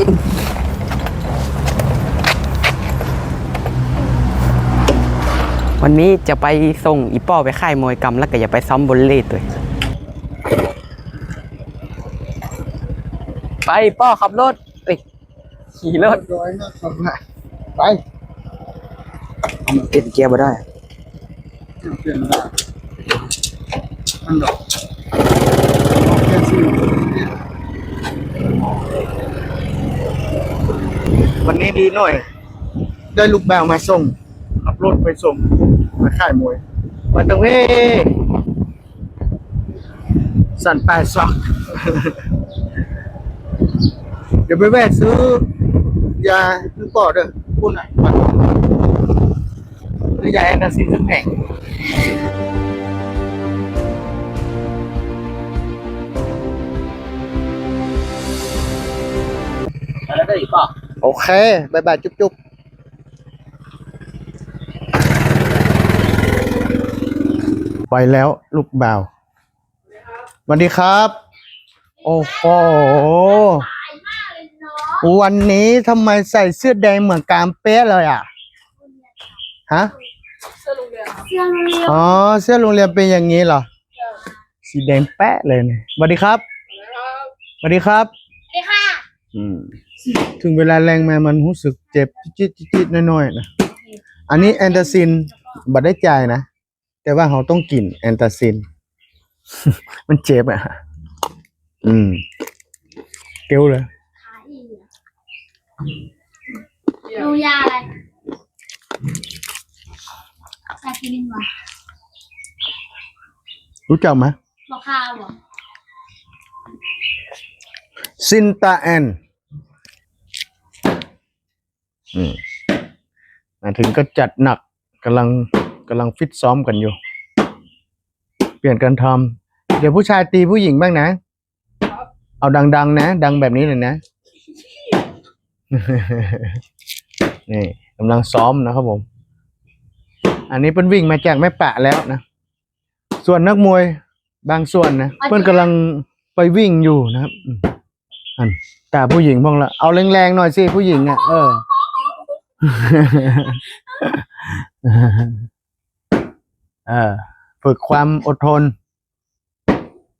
วันนี้จะไปส่งอีป้อไปค่ายมวยกรรมแล้วก็อย่าไปซ้อมบอลเล่ตัวไปป้อขับรถเอ้ยขี่รถร้อยนะครับไปเอามันเปลี่ยนเกียร์มาได้เปลี่ยนได้มันดอกเปลี่ยนสี วันนี้ดีหน่อย ได้ลูกแบวมาส่งขับรถไปส่งมาค่ายมวยวันตรงนี้สั่นแปดซอก เดี๋ยวไปแวะซื้อยาซื้อปอดเด้อพูดหน่อยมาซื้อยาแอนตาซินสักแผงแล้วได้อีป้อ โอเคบายบายจุ๊บจุ๊บไปแล้วลูกบ่าวสวัสดีครับ โอ้โหวันนี้ทำไมใส่เสื้อแดงเหมือนกามเป๊ะเลยอะ ฮะ เสื้อโรงเรียนอ๋อ เสื้อโรงเรียนเป็นอย่างนี้เหรอ สีแดงแป๊ะเลยเนี่ยสวัสดีครับสวัสดีครับสวัสดีค่ะ อืม ถึงเวลาแรงมามันรู้สึกเจ็บจิ๊ดจิ๊ดๆน้อยๆนะอันนี้แอนตาซินบัดได้จ่ายนะ แต่ว่าเขาต้องกินแอนตาซิน มันเจ็บอะ อืม เกลียวเลยขาอีกดูยาอะไรยาคินินวะรู้จักไหมบอกข้าวเหรอซินตาแอน อืมมาถึงก็จัดหนักกำลังกำลังฟิตซ้อมกันอยู่ เปลี่ยนกันทำเดี๋ยวผู้ชายตีผู้หญิงบ้างนะ เอาดัง ๆ นะ ดังแบบนี้เลยนะ นี่กำลังซ้อมนะครับผม อันนี้เพิ่นวิ่งมาจากแม่ปะแล้วนะ ส่วนนักมวยบางส่วนนะเพิ่นกำลังไปวิ่งอยู่นะครับอืมอันตาผู้หญิงบ้างละเอาแรงๆหน่อยสิผู้หญิงอะเออ เออ ฝึกความอดทน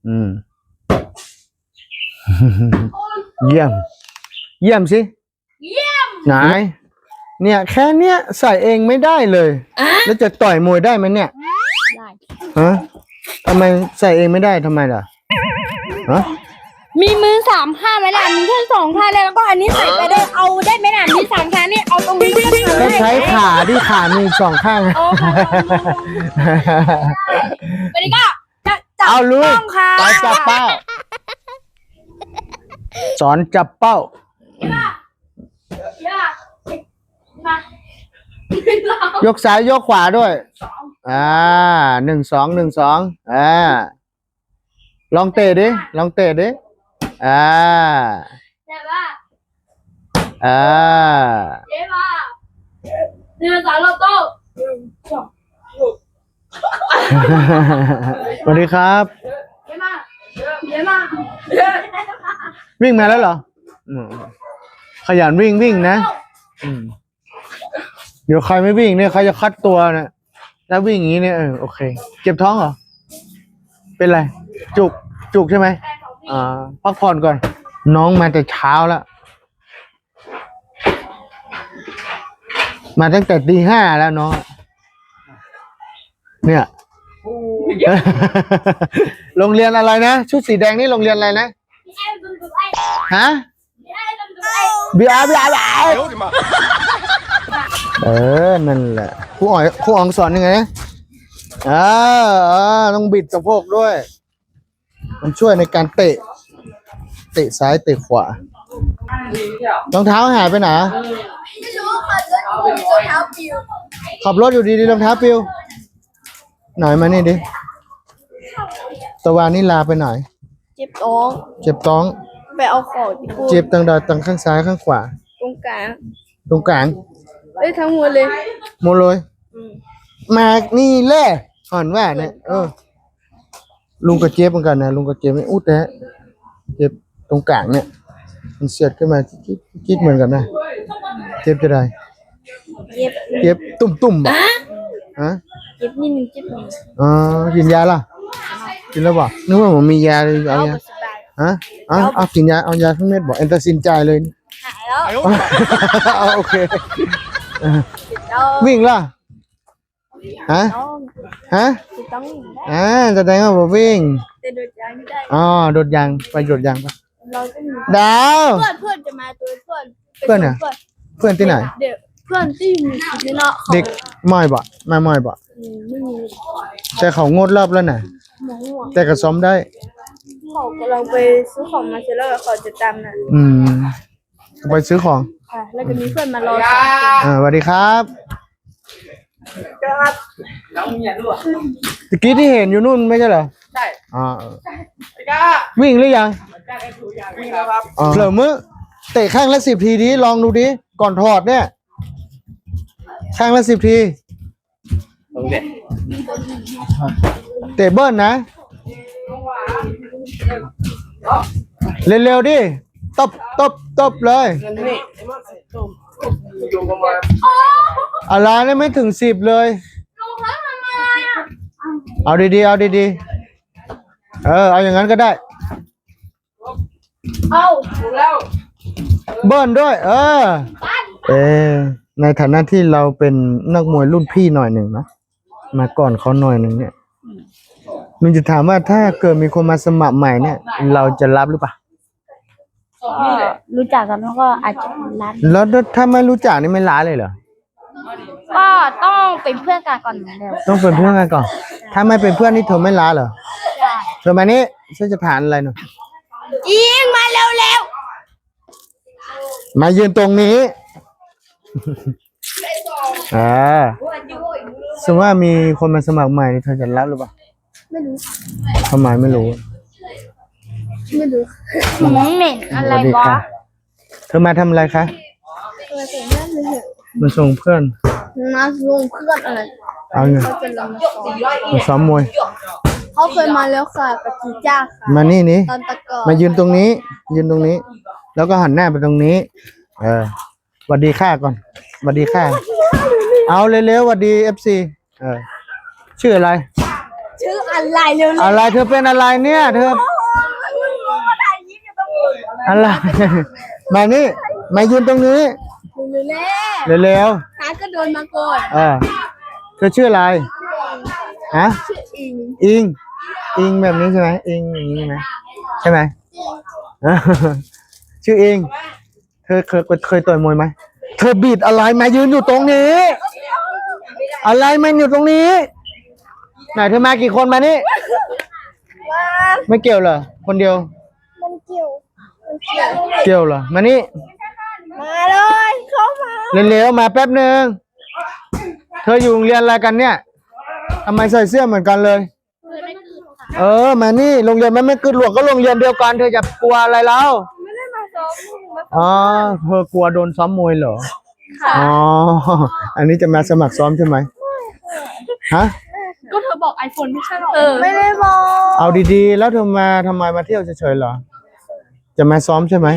อืม เยี่ยม เยี่ยมสิ เยี่ยม ไหน เนี่ย แค่เนี้ยใส่เองไม่ได้เลย แล้วจะต่อยมวยได้ไหมเนี่ย ได้ฮะทำไมใส่เองไม่ได้ทำไมล่ะฮะมีมือสามข้างไหมล่ะมีแค่สองข้างเลยแล้วก็อันนี้ใส่ไปได้เอาได้ไหมล่ะมีสาม ใช้ขาที่ขามีสองข้าง โอ้ค่ะวันนี้ก็จะจับเอาลุยต้องค่ะสอนจับเป้า สอนจับเป้า ยากมายกซ้ายยกขวาด้วยอ่าหนึ่งสองหนึ่งสองอ่าลองเตะดิ ลองเตะดิ อ่า แต่ว่าอ่าเย้มา หนึ่งสองโลโต้หนึ่งสองสวัสดีครับ เย้มาเย้มาวิ่งมาแล้วเหรออืมขยันวิ่งวิ่งนะอืมเดี๋ยวใครไม่วิ่งเนี่ยเขาจะคัดตัวนะแล้ววิ่งอย่างนี้เนี่ยเออโอเค เจ็บท้องเหรอ เป็นไร จุก จุกใช่ไหมอ่าพักผ่อนก่อน น้องมาแต่เช้าแล้ว มาตั้งแต่ตีห้าแล้วน้องเนี่ยโรงเรียนอะไรนะชุดสีแดงนี่โรงเรียนอะไรนะพี่ไอ้ดุนดุนไอ้ฮะพี่ไอ้ดุนดุนไอ้บีอาร์บีอาร์บีอาร์เออนั่นแหละครูอ๋อยครูอ๋องสอนยังไงนะอ่าอ่าต้องบิดสะโพกด้วย มันช่วยในการเตะ เตะซ้ายเตะขวารองเท้าหายไปไหนไม่ รู้ค่ะเดินอยู่เท้าปิวขับรถอยู่ดีๆรองเท้าปิวหน่อยมานี่ดิตะวันนี่ลาไปหน่อย เจ็บท้องเจ็บท้อง ไปเอาของที่กูเจ็บตั้งดาวตั้งข้างซ้ายข้างขวา ตรงกลางตรงกลางเอ้ยทั้งหมดเลยหมดเลยมานี่แหละห่อนว่าเนี่ยเออ ลุงกับเจี๊ยบเหมือนกันนะลุงกับเจี๊ยบนี่อู้แต่เจ็บตรงกลางเนี่ย มันเสียดขึ้นมาจิ๊ดคิดเหมือนกันนะ เจ็บจะได้ เจ็บเจ็บตุ่มตุ่มๆบ่ฮะเจ็บนิดนึงเจ็บหนึ่งอ๋อกินยาล่ะกินแล้วบ่นึกว่าผมมียาเลยเอาเอายาไปสบายฮะเอาเอากินยาเอายาทั้งเม็ดบอกแอนตาซินจ่ายเลยหายแล้วเอาโอเคเออเราวิ่งล่ะฮะต้องฮะต้องอ่าแสดงว่าผมวิ่งแต่โดดยางไม่ได้อ๋อโดดยางไปโดดยางปะเราต้องมีดาวเพื่อนเพื่อนจะมาตัวเพื่อนเพื่อนอะเพื่อนที่ไหนเด็กเพื่อนที่มีชีวิตเนาะเขาเด็กมอยบ่มามอยบ่อืมไม่มีแต่เขางดรอบแล้วน่ะ หมอหัวแต่ก็ซ้อมได้ เขากำลังไปซื้อของมาเสร็จแล้วเขาจะตามน่ะอืมไปซื้อของ ค่ะ แล้วก็มีเพื่อนมารออ่าสวัสดีครับตะกี้ที่เห็นอยู่นู่นไม่ใช่เหรอใช่อ่าวิ่งหรือยังอ๋อเผลอมือเตะข้างละสิบทีดิลองดูดิก่อนถอดเนี่ย ข้างละสิบทีตรงเด็ดเตะเบิ้ลนะ เร็วๆดิ ตบตบตบเลย อะไรเนี่ยไม่ถึงสิบเลย เอาดีๆ เอาดีๆ เออ เอาอย่างนั้นก็ได้ เอาเบิ้ลด้วย เออ เออ ในฐานะที่เราเป็นนักมวยรุ่นพี่หน่อยหนึ่งนะมาก่อนเขาหน่อยหนึ่งเนี่ยมึงจะถามว่าถ้าเกิดมีคนมาสมัครใหม่เนี่ย เราจะรับหรือเปล่ารู้จักกันแล้วก็อาจจะรักแล้วถ้าไม่รู้จักนี่ไม่ร้าเลยเหรอก็ต้องเป็นเพื่อนกันก่อนเหมือนเดิมต้องเป็นเพื่อนกันก่อน ถ้าไม่เป็นเพื่อนนี่เธอไม่ร้าเหรอเธอมานี่ฉันจะถามอะไรหน่อยยิงมาเร็วเร็วมายืนตรงนี้ อ่าสมมติว่ามีคนมาสมัครใหม่นี่เธอจะรับหรือเปล่าไม่รู้ทำไมไม่รู้ไม่รู้เหม็นอะไรสวัสดีวะค่ะเธอมาทำอะไรคะเออแต่นั่นเลยมาส่งเพื่อนมาส่งเพื่อนอะไรเอาไงเขาจะลงมาสอนมาซ้อมมวย เขาเคยมาแล้วค่ะปฏิจ้าค่ะมานี่นี่ตอนตะกอนมายืนตรงนี้ ยืนตรงนี้ แล้วก็หันหน้าไปตรงนี้ เออส วัสดีค่าก่อนสวัสดีค่า เอาเร็วๆสวัสดีเอฟซีเออชื่ออะไร ชื่ออะไรเร็วอะไรเธอเป็นอะไรเนี่ยเธออะไรมานี่มายืนตรงนี้เร็วแน่เร็วหาก็โดนมาก่อนๆเออเธอชื่ออะไรฮะชื่ออิงอิงอิงแบบนี้ใช่ไหมอิงอย่างนี้ใช่ไหมใช่ไหมเออชื่ออิงเธอเคยเคยต่อยมวยไหม เธอบีดอะไรมายืนอยู่ตรงนี้ อะไรมันอยู่ตรงนี้ ไหนเธอมากี่คนมานี่ ไม่เกี่ยวเหรอ คนเดียว มันเกี่ยว มันเกี่ยว เกี่ยวเหรอ มานี่ มาเลยเข้ามาเร็วๆมาแป๊บหนึ่ง เธออยู่โรงเรียนอะไรกันเนี่ยทำไมใส่เสื้อเหมือนกันเลย เออ มานี่ โรงเรียนมันไม่กึดหลวงก็โรงเรียนเดียวกัน เธอจะกลัวอะไรแล้ว อ๋อเธอกลัวโดนซ้อมมวยเหรออ๋ออันนี้จะมาสมัครซ้อมใช่ไหมฮะก็เธอบอกไอโฟนไม่ใช่หรอไม่ได้บอกเอาดีๆ แล้วเธอมาทำไมมาเที่ยวเฉยๆเหรอ จะมาซ้อมใช่ไหม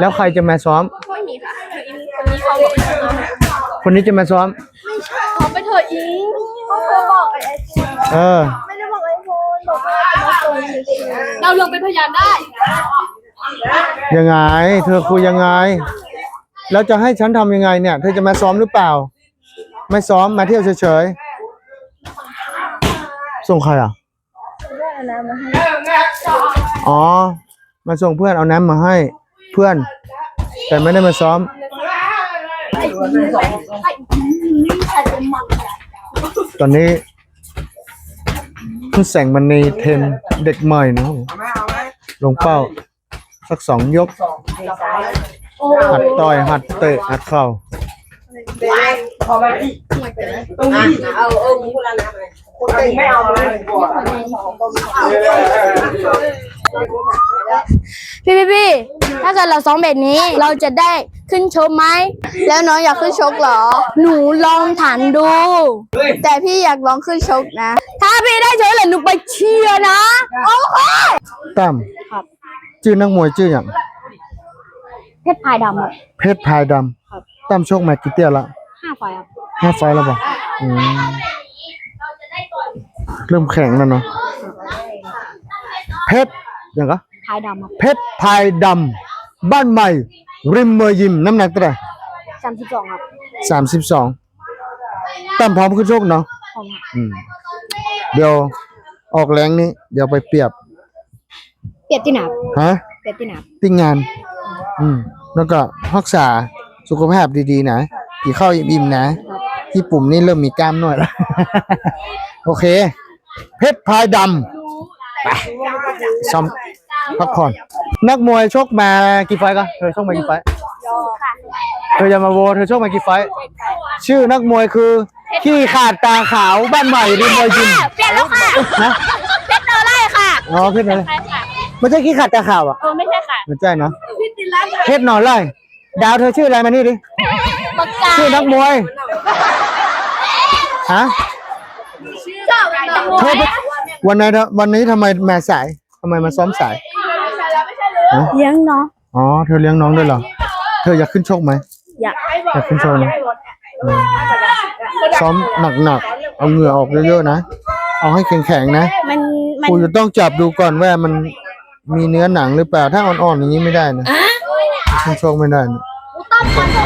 แล้วใครจะมาซ้อม ไม่มีค่ะคนนี้เขาบอกคนนี้จะมาซ้อมเขาไปเธออิงเขาเธอบอกไอโฟนเออ ไม่ได้บอกไอโฟนบอกว่าจะมาส่งเฉยๆเราลงเป็นพยานได้ ยังไง เธอคุยยังไง แล้วจะให้ฉันทำยังไงเนี่ย เธอจะมาซ้อมหรือเปล่า ไม่ซ้อมมาเที่ยวเฉยๆ ส่งใครอะอ๋อ มาส่งเพื่อนเอาน้ำมาให้เพื่อน แต่ไม่ได้มาซ้อม ตอนนี้คุณแสงมันในเทนเด็กใหม่นะครับผมลงเป้า สักสองยก หัดต่อยหัดเตะหัดเข่าพี่พี่พี่ถ้าเกิดเราซ้อมแบบนี้เราจะได้ขึ้นชกไหม แล้วน้องอยากขึ้นชกเหรอ หนูลองถามดู แต่พี่อยากลองขึ้นชกนะ ถ้าพี่ได้ชกเลยหนูไปเชียร์นะ โอเคตั้ม ชื่อนักมวยชื่ออย่างเพชรพายดำครับเพชรพายดครับำตั้มโชคมากี่เตี้ยละห้าไฟครับห้าไฟล์แล้วบอกอืมเริ่มแข็งแล้วเนาะเพชรยังก็พายดำครับเพชรพายดำบ้านใหม่ ริมเมยยิมน้ำหนักเท่าไหร่สามสิบสองครับสามสิบสองตั้มพร้อมขึ้นโชคเนาะ ผมครับ อืมเดี๋ยวออกแรงนี้ เดี๋ยวไปเปรียบ เปรียบที่หนาบฮะเปรียบที่หนาบติ้งงาน อืม แล้วก็รักษาสุขภาพดีๆนะกินข้าวอิ่มๆนะที่ปุ่มนี่เริ่มมีกล้ามหน่อยแล้ว โอเค เพชรพายดำไปซ้อมพักผ่อน นักมวยชกมากี่ไฟต์ก็เธอชกมากี่ไฟต์เธอจะมาโวเธอชกมากี่ไฟต์ชื่อนักมวยคือ ขี้ขาดตาขาวบ้านใหม่ริมมวยยิมเปลี่ยนแล้วค่ะนะเพชรเนอร์ไล่ค่ะ อ๋อเพชรอะไรใช่ค่ะ ไม่ใช่ขี้ขาดตาขาวอะเออไม่ใช่ค่ะไม่ใช่เนาะเพชรหนอนไล่ดาวเธอชื่ออะไรมานี่ดิปากกาชื่อนักมวยฮะเจ้าตะโมเธอไปวันไหนนะวันนี้ทำไมมาสายทำไมมาซ้อมสายฮะเลี้ยงเนาะอ๋อเธอเลี้ยงน้องด้วยเหรอเธออยากขึ้นชกไหมอยากอยากขึ้นชกนะอืมซ้อมหนักๆเอาเหงื่อออกเยอะๆนะเอาให้แข็งๆนะ มันมันครูจะต้องจับดูก่อนว่ามัน มีเนื้อหนังหรือเปล่า ถ้าอ่อนๆอย่างนี้ไม่ได้นะขึ้นชกไม่ได้นะ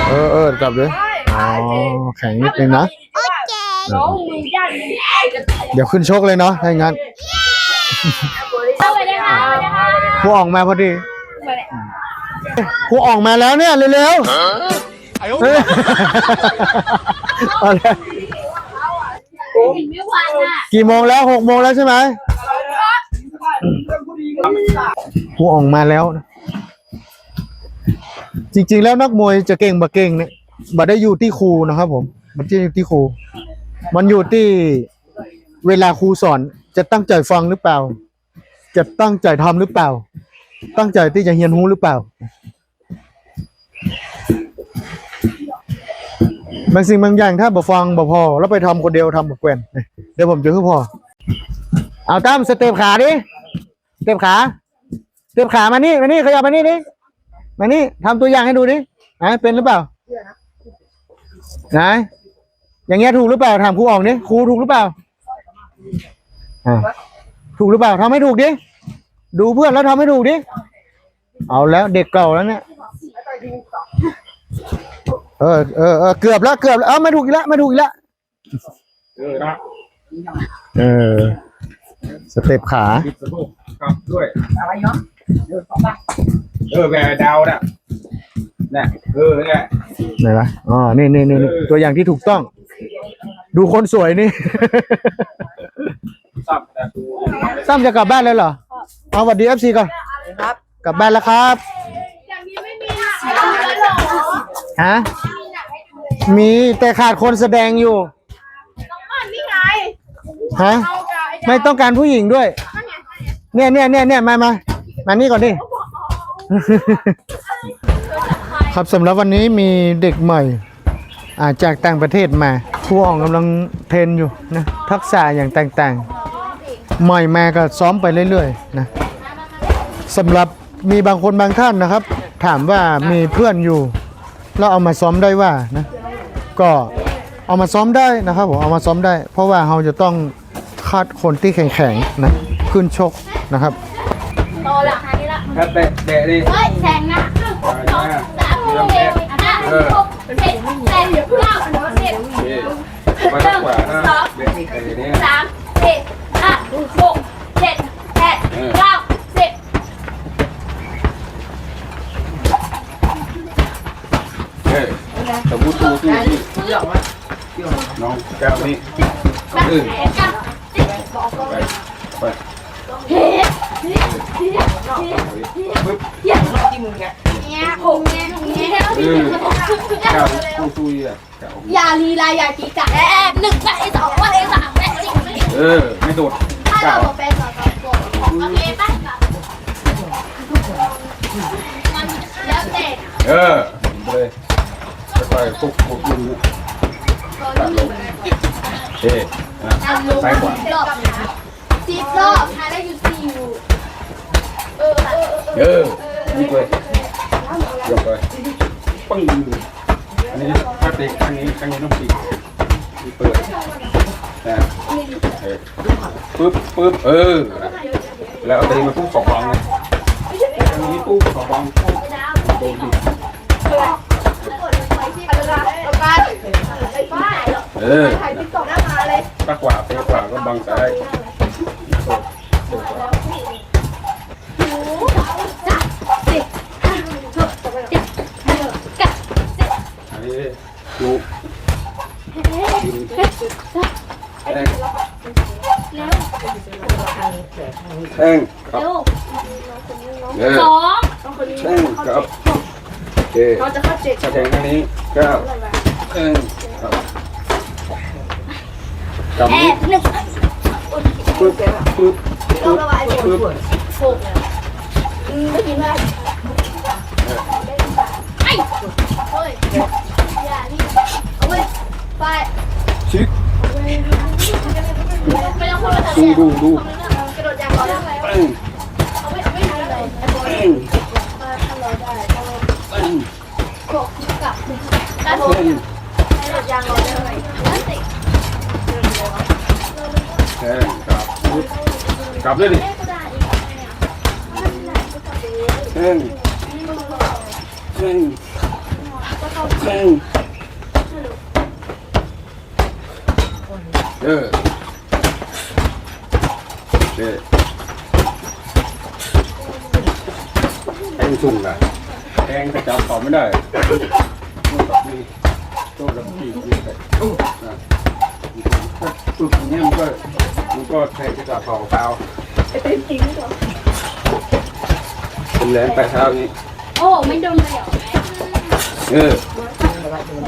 เออเออจับเลยอ๋อแข็งนิดนึงนะเออเดี๋ยวขึ้นชกเลยเนาะถ้าอย่างนั้นสวัสดีค่ะสวัสดีค่ะครูออกมาพอดีครูออกมาแล้วเนี่ยเร็วๆเฮ้ยเอาเลยไม่ไหวอะกี่โมงแล้วหกโมงแล้วใช่ไหม ครูออกมาแล้วนะจริง ๆ แล้วนักมวยจะเก่งบ่เก่งเนี่ยบ่ได้อยู่ที่ครูนะครับ ผมมันจะอยู่ที่ครู มันอยู่ที่เวลาครูสอน จะตั้งใจฟังหรือเปล่า จะตั้งใจทำหรือเปล่า ตั้งใจที่จะเรียนรู้หรือเปล่าบางสิ่งบางอย่างถ้าบ่ฟังบ่พอ แล้วไปทำคนเดียวทำบ่แกวนเดี๋ยวผมจะคือพอ เอาตั้มสเต็ปขาดิ เต็ปขาสเต็ปขามานี่มานี่ขยับมานี่ดิมานี่ทำตัวอย่างให้ดูดิไหนเป็นหรือเปล่าไหนอย่างเงี้ยถูกหรือเปล่าถามครูออกดิครูถูกหรือเปล่าอ่าถูกหรือเปล่าทำให้ถูกดิดูเพื่อนแล้วทำให้ถูกดิเอาแล้วเด็กเก่าแล้วเนี่ยเออเออเออเกือบแล้วเกือบแล้วเออไม่ถูกอีกแล้วไม่ถูกอีกแล้วเออนะเออ สเต็ปขาปิดสะโพกกลับด้วย อะไรเนาะเออแหวดาวน่ะเนี่ยเออเนี่ย ไหนวะอ๋อนี่นี่นี่นี่ตัวอย่างที่ถูกต้อง ดูคนสวยนี่ สับแต่ดูตั้มจะกลับบ้านเลยเหรอเอาสวัสดีเอฟซีก่อนกลับบ้านแล้วครับ ฮะ มีแต่ขาดคนแสดงอยู่ฮะ ไม่ต้องการผู้หญิงด้วย เนี่ยเนี่ยเนี่ยเนี่ยมามามานี่ก่อนดิ ครับสำหรับวันนี้มีเด็กใหม่อาจากต่างประเทศมาครูอ่องกำลังเทรนอยู่นะทักษะอย่างต่างๆ ใหม่มาก็ซ้อมไปเรื่อยๆนะสำหรับมีบางคนบางท่านนะครับ ถามว่ามีเพื่อนอยู่แล้วเอามาซ้อมได้ว่านะ ก็เอามาซ้อมได้นะครับผมเอามาซ้อมได้ เพราะว่าเราจะต้อง คัดคนที่แข็งๆนะขึ้นชกนะครับโตละค่ะนี่ละถ้าเตะเตะดิเฮ้ยแซงนะสองสามสี่ห้าหกเจ็ดแปดเก้าสิบเอ๊ะมาทางขวานะเตะเตะเนี่ยสามสี่ห้าหกเจ็ดแปดเก้าสิบเฮ้ยสมมติตูตู้นี่น้องแก้วนี่เออเก้าสิบ ไปไปเฮ้ยเฮ้ยเฮ้ยปึ๊บเนี่ยผมเนี่ยเนี่ยเออแก้วตู้ตู้อะแก้วอย่าลีลาอย่าจีจักแอบหนึ่งไปสองไปสามไปสี่เออไม่โดดถ้าแก้เราวไปสองสามโอเคป่ะแล้วแต่เออเลยค่อยๆปุ๊บปุ๊บปุ๊บตัดลงเอ๊ะนะการลง ซ้ายขวาสิบรอบทาได้อยู่สี่อยู่เออเออเออเออนี่เลยยกเลยปึ้งอันนี้ถ้าติดข้างนี้ข้างนี้ต้องติดนี่เปิดนะเออปึ๊บปึ๊บเออ แล้วเอาตีมาปุ๊บสองฟองเลยอันนี้ปุ๊บสองฟองปุ๊บโดนดิเออ ถ้ากว่าเตะกว่าก็บังซ้ายอันนี้ดูแท่งครับเออสองแท่งครับโอเคเราจะเข้าเจ็ดแท่งอันนี้เก้าแท่งครับ กับแอนี้บหนึ่งปึ๊บปึ๊บปึ๊บปึ๊บไม่กินเลยไอ้เฮ้ยอย่านี่เอาไว้ไปชิคไม่ต้องพูดภาษาดูดูดูกระโดดยางรอได้ไหมแท่งเอาไว้เอาไว้ทำเลยไอ้บอลแท่งถ้าเราได้แท่งโขกกลับได้โขกแท่งกระโดดยางรอได้ไห มนั่นสิแท่งครับปึ๊บกลับเลยดิแท่งแท่งแท่งเออเออแทงสุ่งอะแทงกระจับต่อไม่ได้ตัวแบบนี้ตัวแบบนี้นะปึ๊บอย่างเงี้ยมันก็ มันก็แทงกระจับต่อเปล่าเป็นแหลมปลายเท้านี้โอ้ไม่โดนเลยเหรอเออ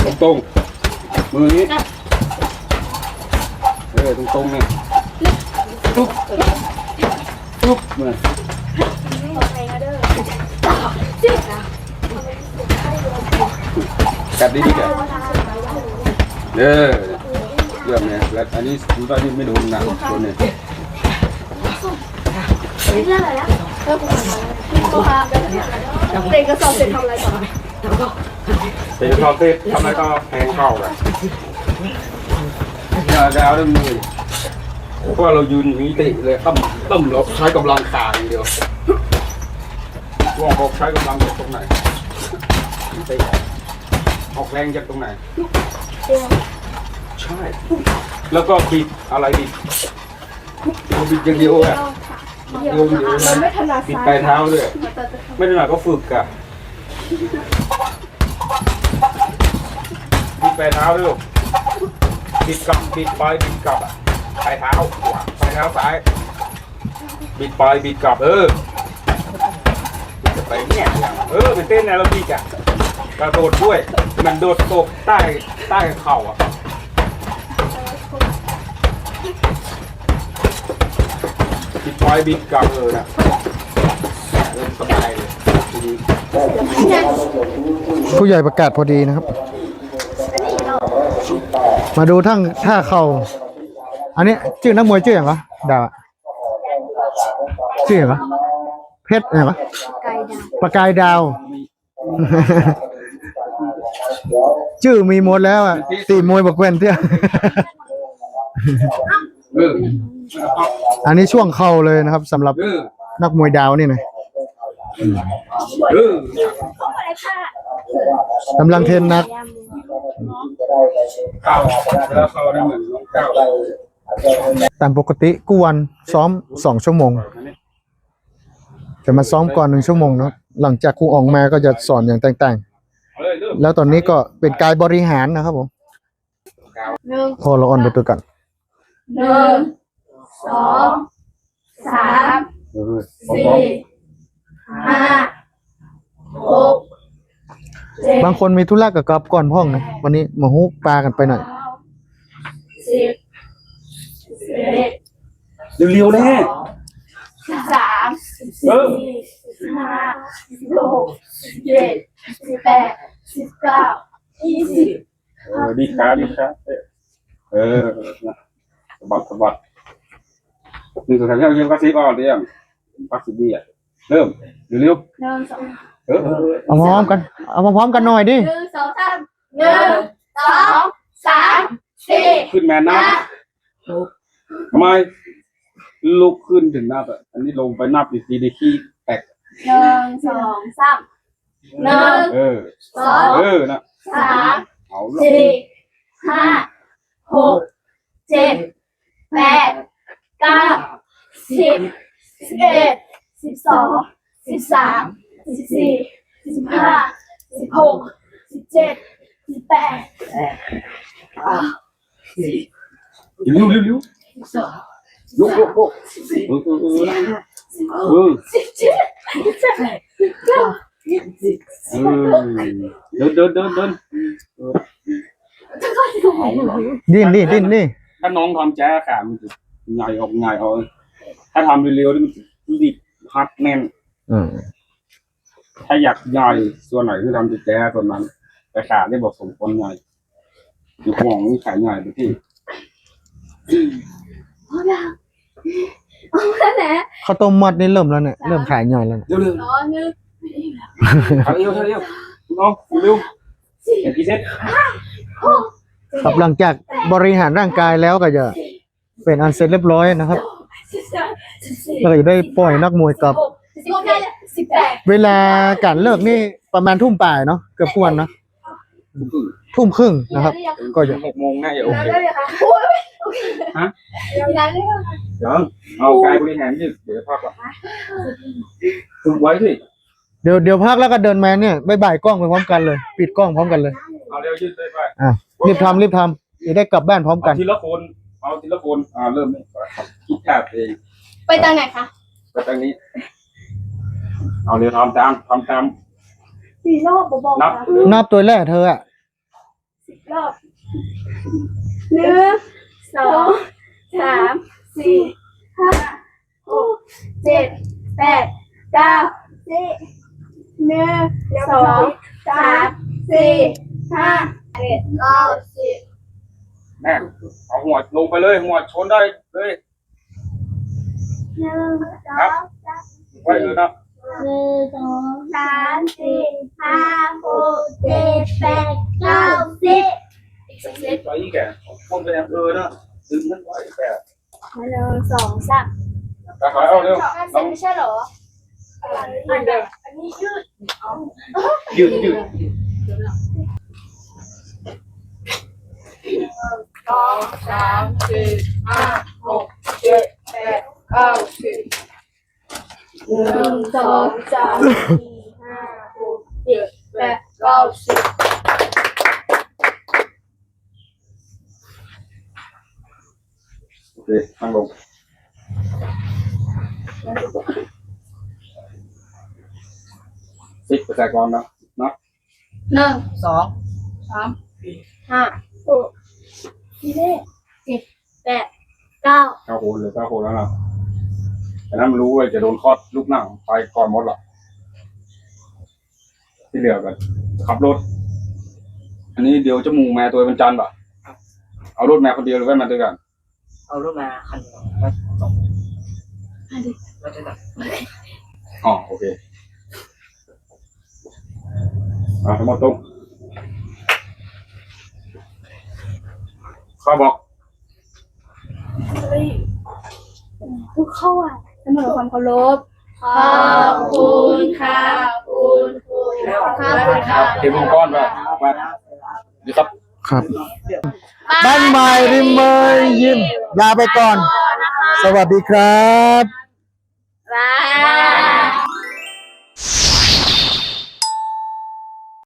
ตรงตรงๆมือนี้เออตรงตรงๆเนี่ยตุ๊บตุ๊บมือกัดดีดีๆกันเออ เยี่ยมเนี่ยแล้วอันนี้คุณว่านี่ไม่โดนหนักตัวเนี่ยเด็กกระสอบเสร็จทำอะไรต่อเป็นชอบเต้ทำอะไรก็แทงเข้ากันอย่าดาวได้มือเพราะว่าเรายืนอย่างนี้ติเลยตั้มตั้มเราใช้กำลังขาอย่างเดียวว่าบอกใช้กำลังจากตรงไหนติออกแรงจากตรงไหน ใช่ แล้วก็บิดอะไรบิดเราบิดอย่างเดียวอะบิดโยมเดียวนะบิดปลายเท้าด้วยไม่ถนัดก็ฝึกอะบิดปลายเท้าด้วยลูกบิดกลับบิดไปบิดกลับปลายเท้าขวาปลายเท้าซ้าย บิดไปบิดกลับเออจะไปเนี่ยเออเป็นเต้นแอโรบิกอะกระโดดด้วยมันโดดตกใต้ใต้เข่าอะ บิดปลายบิดกลับเลยนะเริ่มสบายเลยทีนี้ผู้ใหญ่ประกาศพอดีนะครับ มาดูทั้งท่าเข่าอันนี้ชื่อนักมวยชื่ออย่างวะดาวอะชื่ออย่างวะเพชรอย่างวะประกายดาว ชื่อมีหมดแล้วอะตีมวยบอกเว้นเที่ย เออ อันนี้ช่วงเข่าเลยนะครับสำหรับเออนักมวยดาวนี่นะเออกำลังเทรนนักเก้าแล้วเขาได้เหมือนน้องเก้าตามปกติกูวันซ้อมสองชั่วโมง จะมาซ้อมก่อนหนึ่งชั่วโมงเนาะหลังจากครูออกมาก็จะสอนอย่างต่างเฮ้ยเริ่มๆแล้วตอนนี้ก็เป็นกายบริหารนะครับผมหนึ่งพอเราอ่อนไปตัวกันหนึ่ง สองสามเออสี่ห้าหกเจ็ดบางคนมีธุระกับกอบก่อนพ่องนะวันนี้มาฮูปลากันไปหน่อย สิบสิบเอ็ดเร็วๆแน่ สิบสามสิบเอสี่อสิบห้าสิบหกสิบเจ็ดสิบแปดสิบเก้ายี่สิบ เออดีครับดีครับเออสะบัดสะบัด หนึ่งสองสามสี่ห้าหกเจ็ดแปดเก้าสิบอ่อนเรียงปักสิบดีอะเริ่มเร็วหนึ่งสองเออเออเออเอาพร้อมกันเอาพร้อมกันหน่อยดิหนึ่งสองสามหนึ่งสองสามสี่ขึ้นแม่นับทำไมลุกขึ้นถึงนับอะอันนี้ลงไปนับอีกทีได้ขี้แตกหนึ่งสองสามหนึ่งเออ สองเออนะสามเอาละสี่ห้าหกเจ็ดแปด เก้าสิบสิบเอ็ดสิบสองสิบสามสิบสี่สิบห้าสิบหกสิบเจ็ดสิบแปดเร็วเร็วเร็วลุกลุกลุกเออเออเออนะเออสิบเจ็ดสิบแปดสิบเก้าเออเดินเดินเดินเดินเออเอาละดิ้นดิ้นถ้าน้องทำแจ๊ขามันจะ ใหญ่ออกใหญ่ออกถ้าทำเร็วๆนี่มันจะรีบพักแน่น อืมถ้าอยากใหญ่ส่วนไหนที่ทำจะแจ๊ส่วนนั้น แต่ขาได้บอกสมควรใหญ่อยู่ห่วงนี่ขายใหญ่ไปที่เอาอย่างเอาแล้วนะข้าวต้มมัดนี่เริ่มแล้วเนี่ยเริ่มขายย่อยแล้วเนี่ยเร็วเร็วสองหนึ่งเอาเร็วเอาเร็วน้องเร็วเห็นกี่เซต หก ครับหลังจากบริหารร่างกายแล้วก็จะ เป็นอันเสร็จเรียบร้อยนะครับสิบสามสิบสี่แล้วก็จะได้ปล่อยนักมวยกลับหกสิบเจ็ดสิบแปดเวลาการเลิกนี่ประมาณทุ่มป่ายเนาะเกือบกวนเนาะทุ่มครึ่งนะครับ ก็จะหกโมงน่าจะโอเคได้เลยค่ะโอ้ยโอเคฮะได้เลยค่ะเดี๋ยวเอากายบริหารยืดเดี๋ยวพักก่อนฝึกไว้สิเดี๋ยวเดี๋ยวพักแล้วก็เดินมาเนี่ยบายบายกล้องไปพร้อมกันเลย ปิดกล้องพร้อมกันเลยเอาเร็วยืดเลยไปอะรีบทำรีบทำจะได้กลับบ้านพร้อมกัเอานทีละคน เอาทีละคนอ่าเริ่มเลยคิดแคบเองไปทางไหนคะไปทางนี้ เอาเร็วทำตามทำตามสี่รอบบอกนับนับตัวแรกเธออะสิบรอบหนึ่งสองสามสี่ห้าหกเจ็ดแปดเก้าสิบหนึ่งสองสามสี่ห้าเจ็ดเก้าสิบ แม่เอาหัวลงไปเลยหัวชนได้เลยหนึ่งสองสามไว้เลยนะหนึ่งสองสามสี่ห้าหกเจ็ดแปดเก้าสิบอีกสักเซตไว้อีกแกคนไปทางเออนะดึงมันไว้แกหนึ่งสองสามแต่ขอเอาเร็วห้าเซตไม่ใช่เหรออันเดียวอันนี้ยืดยืดยืด สอง สามสี่ห้าหกเจ็ดแปดเก้าสิบหนึ่งสองสามสี่ห้าหกเจ็ดแปดเก้าสิบโอเคนั่งลงสิบประชากรนะนะหนึ่งสองสามสี่ห้าหกเจ็ด แปดเก้าเก้าโหนเลยเก้าโหนแล้วนะแต่นั้นมันรู้ว่าจะโดนคลอดลูกหนังไปก่อนหมดหรอกที่เหลือกันขับรถ อันนี้เดี๋ยวจะมูแม่ตัวเป็นจันทร์ป่ะเอารถแม่คนเดียวหรือว่ามาด้วยกัน เอารถมาคันแล้วสองแล้วจะอ๋อโอเคอ่าทั้งหมดตรงข้าบอก ทุกเข้าอะเสมอความเคารพขอบคุณค่ะคุณคุณขอบคุณค่ะเดี๋ยวมึงก้อนป่ะมาดีครับ ครับ บ้านใหม่ริมเมยยิมลาไปก่อน สวัสดีครับบาย